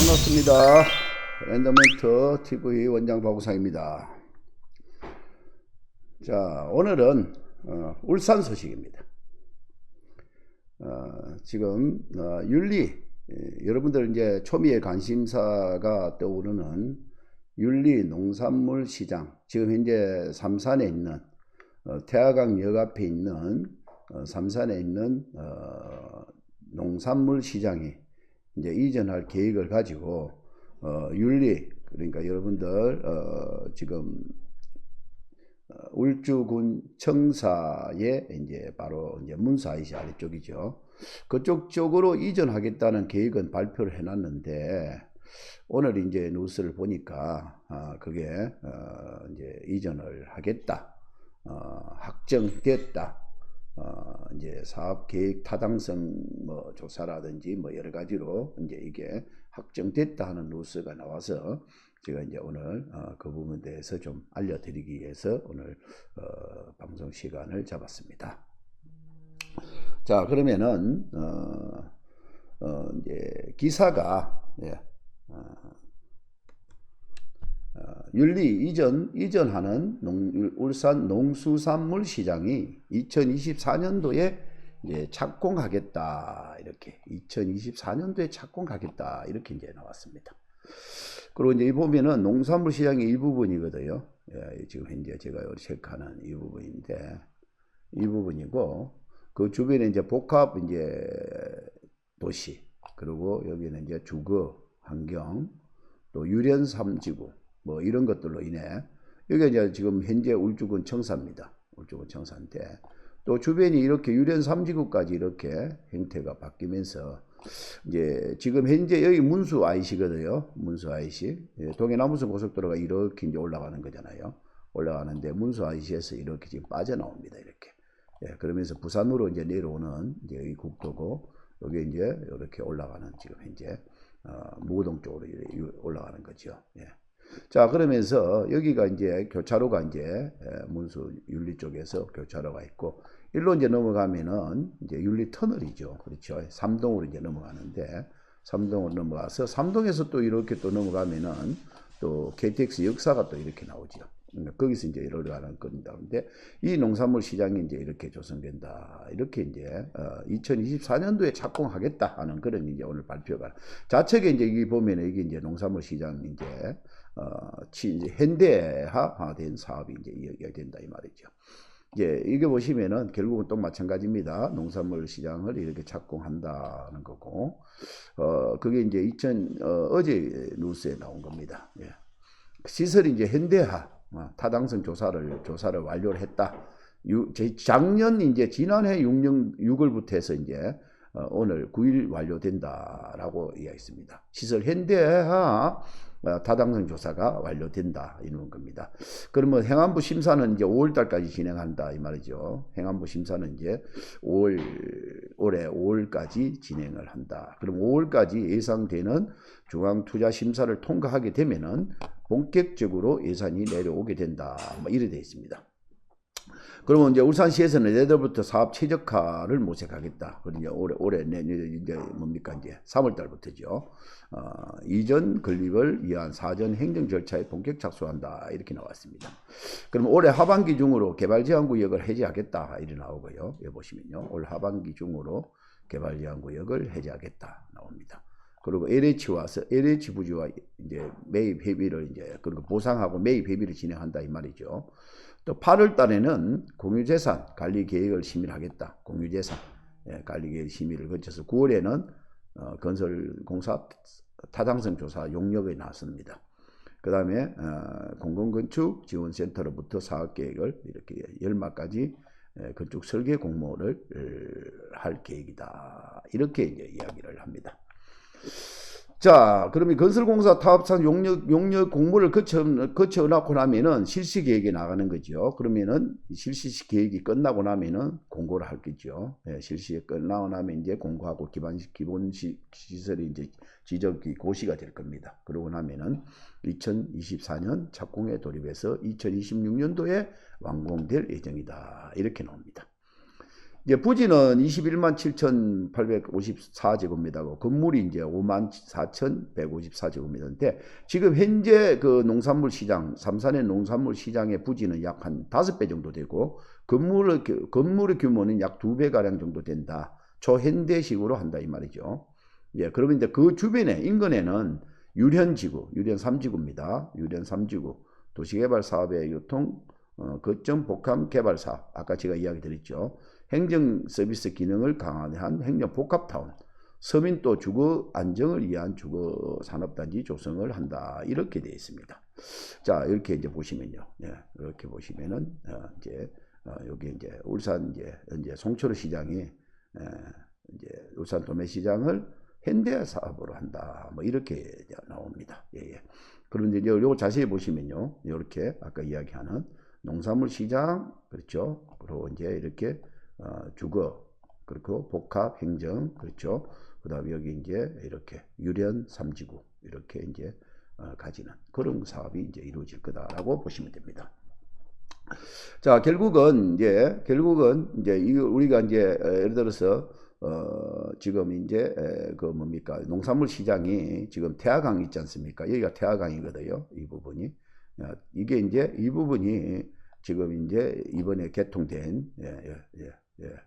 반갑습니다. 랜더멘트 TV 원장 박우상입니다. 자, 오늘은 어, 울산 소식입니다. 어, 지금 어, 윤리 예, 여러분들 이제 초미의 관심사가 떠오르는 윤리 농산물 시장 지금 현재 삼산에 있는 어, 태화강 역 앞에 있는 어, 삼산에 있는 어, 농산물 시장이 이제 이전할 계획을 가지고 어, 윤리 그러니까 여러분들 어, 지금 어, 울주군 청사에 이제 바로 이제 문사이시 아래쪽이죠. 그쪽 쪽으로 이전하겠다는 계획은 발표를 해놨는데 오늘 이제 뉴스를 보니까 아, 그게 어, 이제 이전을 하겠다, 어, 확정됐다. 어, 이제 사업 계획 타당성 뭐 조사라든지 뭐 여러 가지로 이제 이게 확정됐다 하는 뉴스가 나와서 제가 이제 오늘 어, 그 부분에 대해서 좀 알려드리기 위해서 오늘 어, 방송 시간을 잡았습니다. 자 그러면은 어, 어, 이제 기사가 예, 어, 어, 윤리 이전 이전하는 농, 울산 농수산물 시장이 2024년도에 이제 착공하겠다 이렇게 2024년도에 착공하겠다 이렇게 이제 나왔습니다. 그리고 이제 이 보면은 농산물 시장의 일부분이거든요. 예, 지금 현재 제가 체크하는 이 부분인데 이 부분이고 그 주변에 이제 복합 이제 도시 그리고 여기는 이제 주거 환경 또 유련 삼지구 뭐 이런 것들로 인해 여기 이제 지금 현재 울주군 청사입니다. 울주군 청사인데 또 주변이 이렇게 유련 삼지구까지 이렇게 형태가 바뀌면서 이제 지금 현재 여기 문수 IC거든요. 문수 IC. 예, 동해남부선 고속도로가 이렇게 이제 올라가는 거잖아요. 올라가는데 문수 IC에서 이렇게 지금 빠져나옵니다. 이렇게. 예, 그러면서 부산으로 이제 내려오는 이제 이 국도고 여기 이제 이렇게 올라가는 지금 현재 어, 무고동 쪽으로 올라가는 거죠. 예. 자 그러면서 여기가 이제 교차로가 이제 문수 윤리 쪽에서 교차로가 있고 일로 이제 넘어가면은 이제 윤리 터널이죠. 그렇죠. 삼동으로 이제 넘어가는데 삼동으로 넘어가서 삼동에서 또 이렇게 또 넘어가면은 또 KTX 역사가 또 이렇게 나오죠. 그러니까 거기서 이제 이러려는 겁니다. 근데 이 농산물 시장이 이제 이렇게 조성된다. 이렇게 이제 어 2024년도에 착공하겠다 하는 그런 이제 오늘 발표가 자책에 이제 이 보면은 이게 이제 농산물 시장 이제 어, 이제 현대화된 사업이 이제 이야기가 된다 이 말이죠. 이제 이게 보시면은 결국은 또 마찬가지입니다. 농산물 시장을 이렇게 착공한다는 거고, 어, 그게 이제 2000, 어, 어제 뉴스에 나온 겁니다. 예. 시설이 이제 현대화, 어, 타당성 조사를, 조사를 완료를 했다. 유, 작년 이제 지난해 6년, 6월부터 해서 이제 어, 오늘 9일 완료된다라고 이야기했습니다. 시설 현대화 어, 타당성 조사가 완료된다 이런 겁니다. 그러면 행안부 심사는 이제 5월 달까지 진행한다 이 말이죠. 행안부 심사는 이제 5월 올해 5월까지 진행을 한다. 그럼 5월까지 예상되는 중앙 투자 심사를 통과하게 되면은 본격적으로 예산이 내려오게 된다. 뭐 이래 돼 있습니다. 그러면 이제 울산시에서는 내일부터 사업 최적화를 모색하겠다. 그러니까 올해 올해 내년 이제 뭡니까 이제 3월 달부터죠. 어, 이전 건립을 위한 사전 행정 절차에 본격 착수한다 이렇게 나왔습니다. 그러면 올해 하반기 중으로 개발 제한 구역을 해제하겠다 이렇게 나오고요. 여기 보시면요, 올 하반기 중으로 개발 제한 구역을 해제하겠다 나옵니다. 그리고 LH와 LH 부지와 이제 매입 회비를 이제 그리고 보상하고 매입 회비를 진행한다 이 말이죠. 또 8월 달에는 공유재산 관리 계획을 심의하겠다. 공유재산 예, 관리 계획 심의를 거쳐서 9월에는 어, 건설공사 타당성 조사 용역에 나섭니다. 그 다음에 어, 공공건축 지원센터로부터 사업계획을 이렇게 열마까지 예, 건축 설계 공모를 어, 할 계획이다. 이렇게 이제 이야기를 합니다. 자, 그러면 건설공사 타업상 용역, 용역 공모를 거쳐, 거쳐 놓고 나면은 실시 계획이 나가는 거죠. 그러면은 실시 계획이 끝나고 나면은 공고를 할 거죠. 예, 실시 끝나고 나면 이제 공고하고 기반, 기본 시, 시설이 이제 지적이 고시가 될 겁니다. 그러고 나면은 2024년 착공에 돌입해서 2026년도에 완공될 예정이다. 이렇게 나옵니다. 이제 부지는 21만 7,854제곱미터고 건물이 이제 5만 4,154제곱미터인데 지금 현재 그 농산물 시장 삼산의 농산물 시장의 부지는 약 한 5배 정도 되고 건물의 규- 건물의 규모는 약 2배 가량 정도 된다. 초현대식으로 한다 이 말이죠. 예, 그러면 이제 그 주변에 인근에는 유련지구, 유련 3지구입니다. 유련 3지구 도시개발 사업의 유통 어, 거점 복합 개발 사업 아까 제가 이야기 드렸죠. 행정 서비스 기능을 강화한 행정 복합 타운, 서민도 주거 안정을 위한 주거 산업단지 조성을 한다 이렇게 되어 있습니다. 자 이렇게 이제 보시면요, 예, 이렇게 보시면은 어, 이제 어, 여기 이제 울산 이제 이제 송철호 시장이 예, 이제 울산 도매시장을 현대 사업으로 한다 뭐 이렇게 나옵니다. 예, 예. 그런데 이제 요거 자세히 보시면요, 이렇게 아까 이야기하는 농산물 시장 그렇죠. 그리고 이제 이렇게 어, 주거 그리고 복합 행정 그렇죠. 그다음에 여기 이제 이렇게 유련 삼지구 이렇게 이제 어, 가지는 그런 사업이 이제 이루어질 거다라고 보시면 됩니다. 자 결국은 이제 결국은 이제 이 우리가 이제 어, 예를 들어서 어 지금 이제 에, 그 뭡니까 농산물 시장이 지금 태화강 있지 않습니까? 여기가 태화강이거든요. 이 부분이 야, 이게 이제 이 부분이 지금 이제 이번에 개통된 예, 예, 예, 예,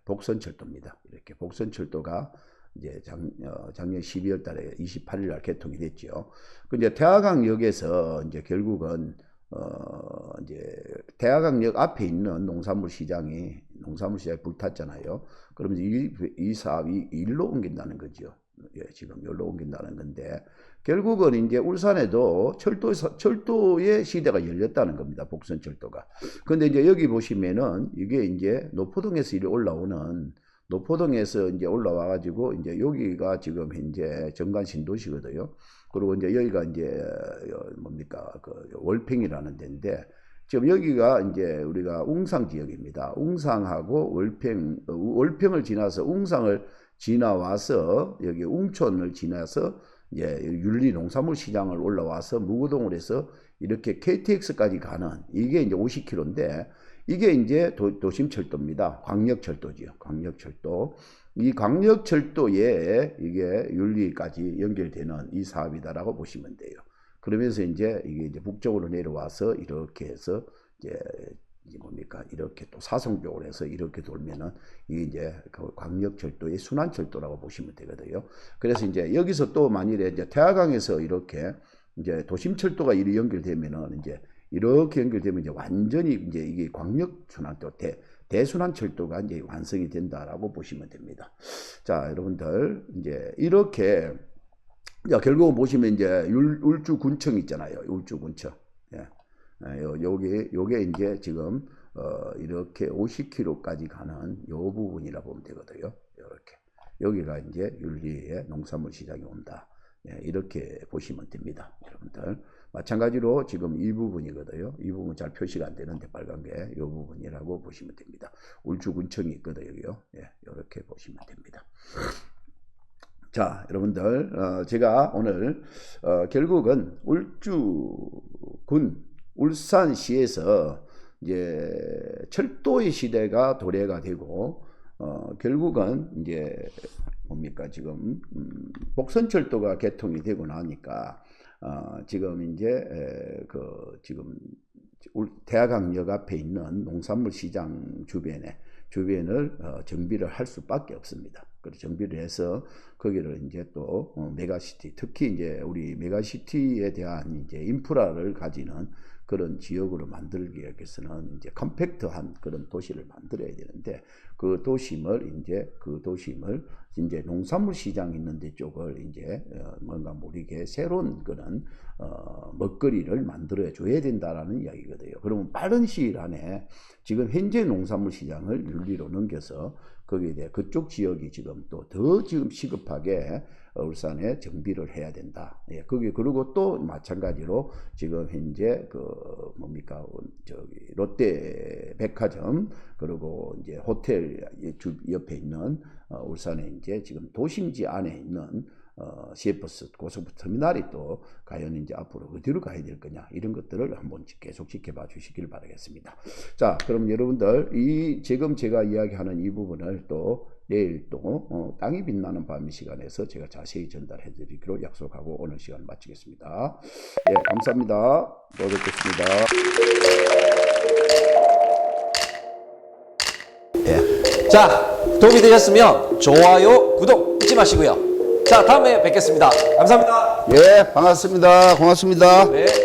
복선철도입니다. 이렇게 복선철도가 이제 작, 어, 작년 12월 달에 28일 날 개통이 됐죠. 그 이제 태화강역에서 이제 결국은 어 이제 태화강역 앞에 있는 농산물 시장이 농산물 시장이 불탔잖아요. 그러면 이, 이 사업이 일로 옮긴다는 거죠. 예, 지금 여기로 옮긴다는 건데 결국은 이제 울산에도 철도 철도의 시대가 열렸다는 겁니다. 복선 철도가. 근데 이제 여기 보시면은 이게 이제 노포동에서 이리 올라오는 노포동에서 이제 올라와 가지고 이제 여기가 지금 현재 정관 신도시거든요. 그리고 이제 여기가 이제 뭡니까 그 월평이라는 데인데 지금 여기가 이제 우리가 웅상 지역입니다. 웅상하고 월평 어, 월평을 지나서 웅상을 지나와서 여기 웅촌을 지나서 예, 윤리 농산물 시장을 올라와서 무구동을 해서 이렇게 KTX까지 가는 이게 이제 50km인데 이게 이제 도, 도심철도입니다. 광역철도지요. 광역철도. 이 광역철도에 이게 윤리까지 연결되는 이 사업이다라고 보시면 돼요. 그러면서 이제 이게 이제 북쪽으로 내려와서 이렇게 해서 이제 이게 뭡니까 이렇게 또 사성쪽으로 해서 이렇게 돌면은 이게 이제 그 광역철도의 순환철도라고 보시면 되거든요. 그래서 이제 여기서 또 만일에 이제 태화강에서 이렇게 이제 도심철도가 이리 연결되면은 이제 이렇게 연결되면 이제 완전히 이제 이게 광역순환도 대 대순환철도가 이제 완성이 된다라고 보시면 됩니다. 자, 여러분들 이제 이렇게 자, 결국 보시면 이제 율, 울주군청 있잖아요. 울주군청. 예. 요, 요게, 요게 이제 지금, 어, 이렇게 50km까지 가는 요 부분이라 보면 되거든요. 이렇게. 여기가 이제 윤리의 농산물 시장이 온다. 예, 이렇게 보시면 됩니다. 여러분들. 마찬가지로 지금 이 부분이거든요. 이 부분 잘 표시가 안 되는데 빨간 게 이 부분이라고 보시면 됩니다. 울주군청이 있거든요. 여기요. 예, 이렇게 보시면 됩니다. 자, 여러분들, 어, 제가 오늘 어, 결국은 울주군 울산시에서 이제 철도의 시대가 도래가 되고 어, 결국은 이제 뭡니까 지금 음, 복선철도가 개통이 되고 나니까 어, 지금 이제 에, 그 지금 대화강역 앞에 있는 농산물 시장 주변에 주변을 어, 정비를 할 수밖에 없습니다. 그리고 정비를 해서 거기를 이제 또 어, 메가시티 특히 이제 우리 메가시티에 대한 이제 인프라를 가지는 그런 지역으로 만들기 위해서는 이제 컴팩트한 그런 도시를 만들어야 되는데 그 도심을 이제 그 도심을 이제 농산물 시장 있는 데 쪽을 이제 어, 뭔가 모르게 새로운 그런 어, 먹거리를 만들어 줘야 된다라는 이야기거든요. 그러면 빠른 시일 안에 지금 현재 농산물 시장을 윤리로 넘겨서 거기에 대해 그쪽 지역이 지금 또 더 지금 시급하게 울산에 정비를 해야 된다. 예, 거기 그리고 또 마찬가지로 지금 현재 그 뭡니까 저기 롯데 백화점 그리고 이제 호텔 주 옆에 있는 어, 울산에 이제 지금 도심지 안에 있는 어, 시외버스 고속버스 터미널이 또 과연 이제 앞으로 어디로 가야 될 거냐 이런 것들을 한번 계속 지켜봐 주시길 바라겠습니다. 자, 그럼 여러분들 이 지금 제가 이야기하는 이 부분을 또 내일 또 어, 땅이 빛나는 밤 시간에서 제가 자세히 전달해 드리기로 약속하고 오늘 시간 마치겠습니다. 예, 감사합니다. 또 뵙겠습니다. 자, 도움이 되셨으면 좋아요, 구독 잊지 마시고요. 자, 다음에 뵙겠습니다. 감사합니다. 예, 반갑습니다. 고맙습니다. 네.